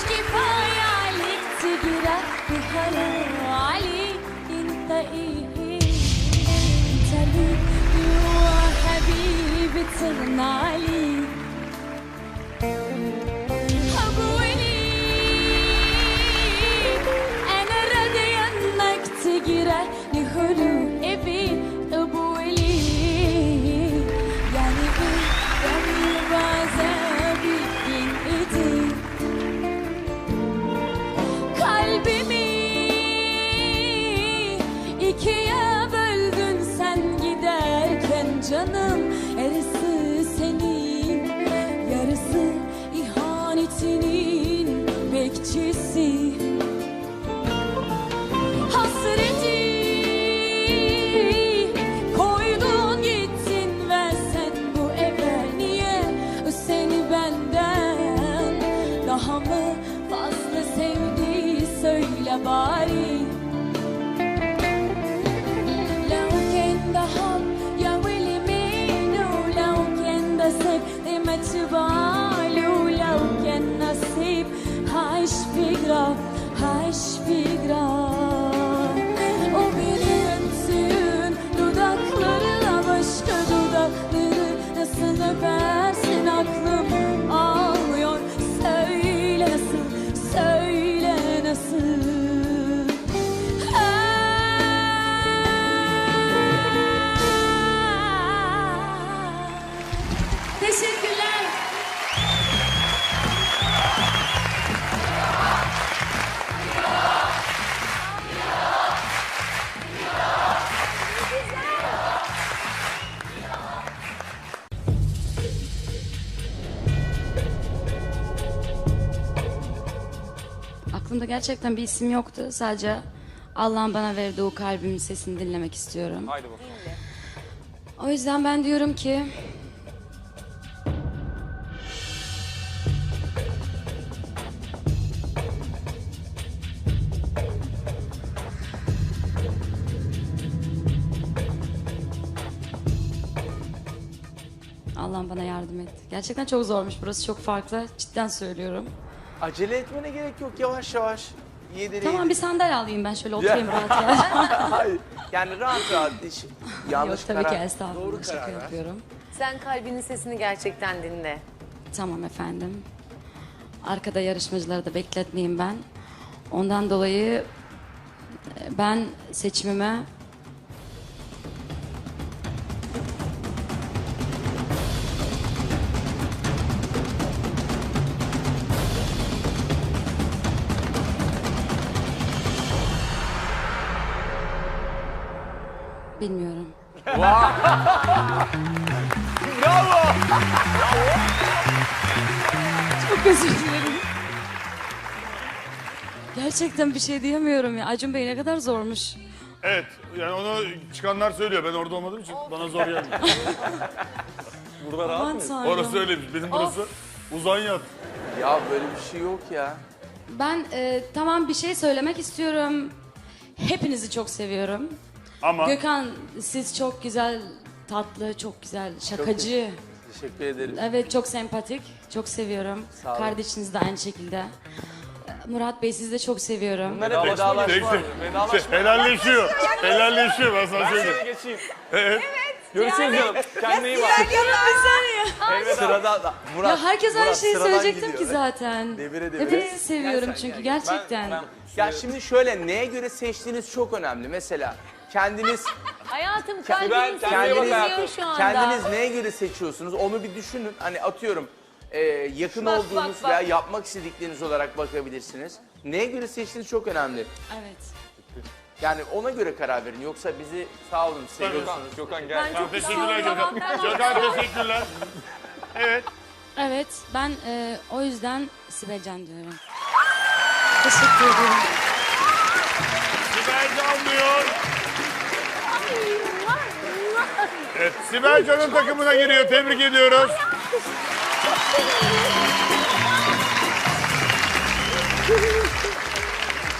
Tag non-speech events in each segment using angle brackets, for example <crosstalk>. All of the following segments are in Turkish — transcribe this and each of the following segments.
مش كفاية عليك تجرح بهلا وعليك انت إيه؟ انت ليه يا حبيبي تغنى عليك. Bekçisi Hasreti koydun gittin ve sen bu eve niye? Seni benden daha mı Aklımda gerçekten bir isim yoktu. Sadece Allah'ın bana verdiği o kalbimin sesini dinlemek istiyorum. Haydi bakalım. O yüzden ben diyorum ki... Allah'ım bana yardım et. Gerçekten çok zormuş burası çok farklı. Cidden söylüyorum. Acele etmene gerek yok. Yavaş yavaş. Yedir Tamam bir sandalye alayım ben şöyle oturayım rahat ya. <laughs> Hayır. Yani rahat rahat. Hiç yanlış Yok tabii karar. ki estağfurullah Doğru şaka karar ver. yapıyorum. Sen kalbinin sesini gerçekten dinle. Tamam efendim. Arkada yarışmacıları da bekletmeyeyim ben. Ondan dolayı e, ben seçimime bilmiyorum. Bravo. Çok özür dilerim. Gerçekten bir şey diyemiyorum ya. Acun Bey ne kadar zormuş. Evet, yani onu çıkanlar söylüyor. Ben orada olmadığım için bana zor gelmiyor. <laughs> Burada rahat Aman mıyız? tanrım. Orası öyleymiş. Benim burası uzan yat. Ya böyle bir şey yok ya. Ben e, tamam bir şey söylemek istiyorum. Hepinizi çok seviyorum. Ama Gökhan siz çok güzel, tatlı, çok güzel, şakacı. Teşekkür ederim. Evet çok sempatik, çok seviyorum. Sağ olun. Kardeşiniz de aynı şekilde. Murat Bey sizi de çok seviyorum. Bunlar hep vedalaşma. tek şey, helalleşiyor. Helalleşiyor ben sana söyleyeyim. geçeyim. Evet. Görüşürüz canım. Kendine iyi bak. Sırada da. Murat. Ya herkes aynı Murat, şeyi sıradan söyleyecektim gidiyor. ki zaten. Devire devire. Hepinizi seviyorum çünkü gerçekten. Ya şimdi şöyle neye göre seçtiğiniz çok önemli. Mesela kendiniz <laughs> Hayatım sesini kendiniz- dinliyor şu anda. kendiniz neye göre seçiyorsunuz onu bir düşünün. Hani atıyorum e, yakın Bak, olduğunuz bak, bak. veya yapmak istedikleriniz olarak bakabilirsiniz. Neye göre seçtiğiniz çok önemli. Evet. Yani ona göre karar verin. Yoksa bizi sağ olun seviyorsunuz. Gökhan Ben çok Teşekkürler sağ Gökhan. ben- Gökhan teşekkürler. Evet. Evet ben e, o yüzden Sibel Can diyorum. Teşekkür ediyorum. Evet, Sibel Can'ın takımına giriyor. Tebrik ediyoruz.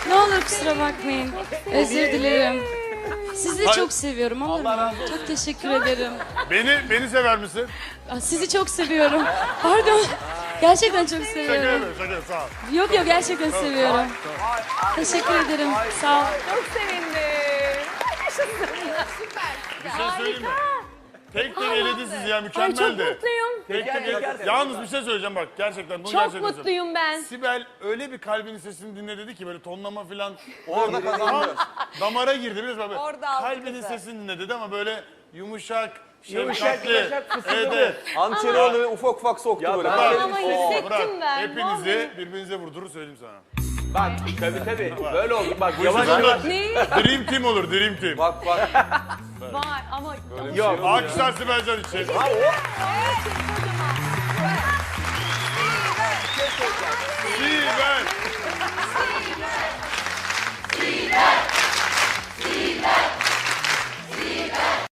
Ne olur kusura bakmayın. Özür dilerim. Sizi Hayır. çok seviyorum olur mu? Çok teşekkür ederim. Beni beni sever misin? Aa, Sizi çok seviyorum. Pardon. Gerçekten çok Şaka seviyorum. yapıyorum şaka sağ ol. Yok yok gerçekten seviyorum. Teşekkür ederim. Sağ ol. Çok sevindim. Bir şey söyleyeyim mi? Tek tek eledi sizi ya Ay çok mükemmeldi. mutluyum. Tek tek eledi. Yalnız bir şey söyleyeceğim bak gerçekten bunu Çok gerçekten söyleyeceğim. mutluyum ben. Sibel öyle bir kalbinin sesini dinle dedi ki böyle tonlama falan <laughs> Orada kazandı. damara girdi biliyor musun? Böyle Orada aldı Kalbinin kızı. sesini dinle dedi ama böyle yumuşak, Yumuşak, şefkatli. yumuşak. Evet, evet. Hançeri ufak ufak soktu böyle. Bak, Ama hissettim ben, Hepinizi birbirinize vurdurur söyleyeyim sana. Bak tabii tabii. Böyle oldu. Bak Bu yavaş yavaş. Ne? Dream Team olur Dream Team. Bak bak. Var ama Yok. Alkışlar Sibel Can için. Ha o